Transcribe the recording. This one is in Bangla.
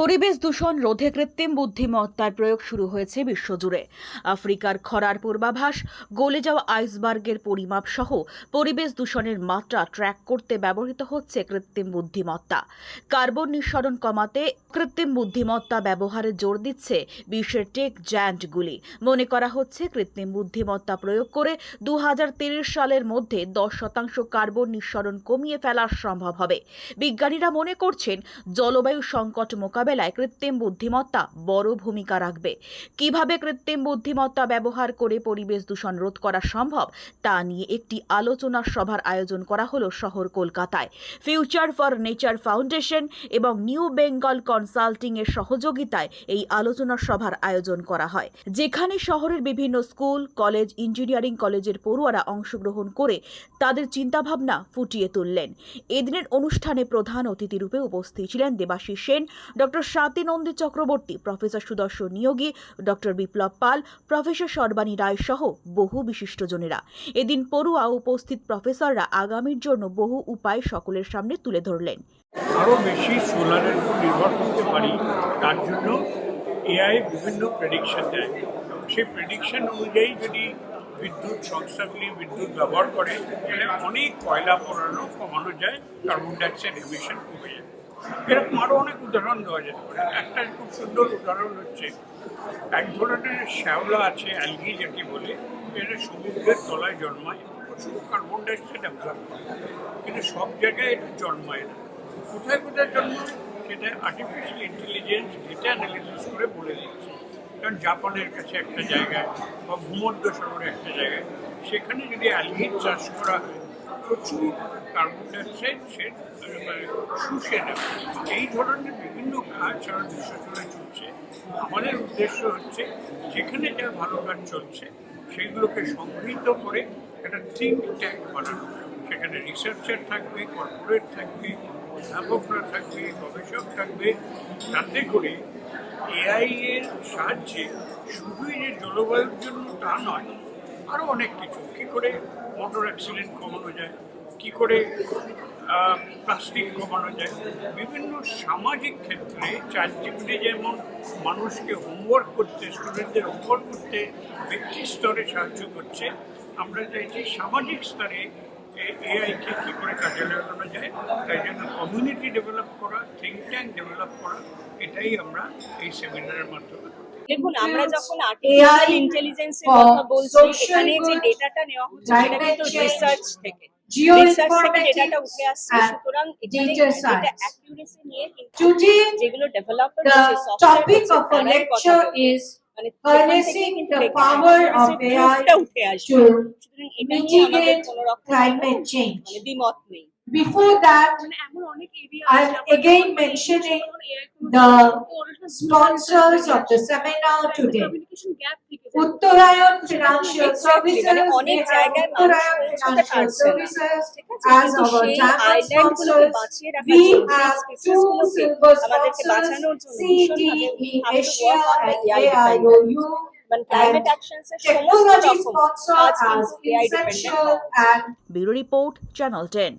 পরিবেশ দূষণ রোধে কৃত্রিম বুদ্ধিমত্তার প্রয়োগ শুরু হয়েছে বিশ্বজুড়ে। আফ্রিকার খরার পূর্বাভাস, গলে যাওয়া আইসবার্গের পরিমাপ সহ পরিবেশ দূষণের মাত্রা ট্র্যাক করতে ব্যবহৃত হচ্ছে কৃত্রিম বুদ্ধিমত্তা। কার্বন নিঃসরণ কমাতে কৃত্রিম বুদ্ধিমত্তা ব্যবহারে জোর দিচ্ছে বিশ্বের টেক জায়ান্টগুলি। মনে করা হচ্ছে কৃত্রিম বুদ্ধিমত্তা প্রয়োগ করে দু সালের মধ্যে দশ শতাংশ কার্বন নিঃসরণ কমিয়ে ফেলা সম্ভব হবে। বিজ্ঞানীরা মনে করছেন, জলবায়ু সংকট মোকাবেলায় কৃত্রিম বুদ্ধিমত্তা বড় ভূমিকা রাখবে। কীভাবে কৃত্রিম বুদ্ধিমত্তা ব্যবহার করে পরিবেশ দূষণ রোধ করা সম্ভব, তা নিয়ে একটি আলোচনা সভার আয়োজন করা হলো শহর কলকাতায়। ফিউচার ফর নেচার ফাউন্ডেশন এবং নিউ বেঙ্গল কনসাল্টিং এর সহযোগিতায় এই আলোচনা সভার আয়োজন করা হয়, যেখানে শহরের বিভিন্ন স্কুল, কলেজ ইঞ্জিনিয়ারিং কলেজের পড়ুয়ারা অংশগ্রহণ করে তাদের চিন্তাভাবনা ফুটিয়ে তুললেন। এদিনের অনুষ্ঠানে প্রধান অতিথি রূপে উপস্থিত ছিলেন Debashis Sen doctor Swati Nandi Chakraborty, professor Sudarshan Niyogi, doctor Biplab Pal, professor Sarbani Roy সহ বহু বিশিষ্টজনেরা। এদিন পড়ুয়া উপস্থিত প্রফেসররা আগামীর জন্য বহু উপায় সকলের সামনে তুলে ধরলেন। আরও বেশি সোলারের উপর নির্ভর করতে পারি, তার জন্য এআই বিভিন্ন প্রেডিকশন দেয়। সেই প্রেডিকশন অনুযায়ী যদি বিদ্যুৎ সংস্থাগুলি বিদ্যুৎ ব্যবহার করে, তাহলে অনেক কয়লা পোড়ানো কমানো যায় কার্বন ডাইঅক্সাইড এমিশন কমে যায়। এরকম আরও অনেক উদাহরণ দেওয়া যেতে পারে। একটা খুব সুন্দর উদাহরণ হচ্ছে, এক ধরনের শ্যাওলা আছে, অ্যালগি যাকে বলে এটা সমুদ্রের তলায় জন্মায়, প্রচুর কার্বন ডাইঅক্সাইড অ্যাবজর্ব করে। কিন্তু সব জায়গায় এটা জন্মায় না। কোথায় কোথায় জন্মায়? সেটা আর্টিফিশিয়াল ইন্টেলিজেন্স ডেটা অ্যানালিসিস করে বলে দিচ্ছে। কারণ জাপানের কাছে একটা জায়গায় বা ভূমধ্য সাগরে একটা জায়গায়, সেখানে যদি অ্যালগির চাষ করা হয়, প্রচুর কার্বন ডাইঅক্সাইড সে শুষে নেবে। এই ধরনের বিভিন্ন কাজ সারা বিশ্ব জুড়ে চলছে। আমাদের উদ্দেশ্য হচ্ছে, যেখানে যা ভালো কাজ চলছে, সেইগুলোকে সংগৃহীত করে একটা থিঙ্ক ট্যাঙ্ক বানানো। সেখানে রিসার্চার থাকবে কর্পোরেট থাকবে, অধ্যাপকরা থাকবে, গবেষক থাকবে। যাতে করে এআই এর সাহায্যে শুধুই যে জলবায়ুর জন্য তা নয় আরও অনেক কিছু। কী করে মোটর অ্যাক্সিডেন্ট কমানো যায়, কী করে প্লাস্টিক কমানো যায়। বিভিন্ন সামাজিক ক্ষেত্রে চারজিপিটি যেমন মানুষকে হোমওয়ার্ক করতে স্টুডেন্টদের হোমওয়ার্ক করতে ব্যক্তি স্তরে সাহায্য করছে, আমরা চাইছি সামাজিক স্তরে এআইকে কী করে কাজে লাগানো যায়, তাই জন্য কমিউনিটি ডেভেলপ করা থিঙ্ক ট্যাঙ্ক ডেভেলপ করা, এটাই আমরা এই সেমিনারের মাধ্যমে দেখুন আমরা যখন আর্টিফিশিয়াল AI ইন্টেলিজেন্সের for কথা বলছি social এখানে যে good, ডেটাটা নেওয়া হচ্ছে সেটা climate কিন্তু change, রিসার্চ থেকে রিসার্চ থেকে ডেটাটা geoinformatics উঠে আসছে and সুতরাং এখানে data ডেটা science. অ্যাকিউরেসি নিয়ে কিন্তু Today, যেগুলো developer the topic of our তারাই কথা lecture বলবে। is মানে সেখান থেকে harnessing কিন্তু the data power of accuracy AI proofটা উঠে আসবে to সুতরাং এটা নিয়ে আমাদের mitigate কোনো রকম climate change. মানে দ্বিমত নেই Before that, I'm again mentioning the sponsors of the seminar today. Exactly, Services, মানে অনেক জায়গায়। Services ঠিক আছে? as our গুলোকে sponsors. We have two silver sponsors, CDE Asia and. AIOU. মানে Technology sponsor as essential and bureau report channel ten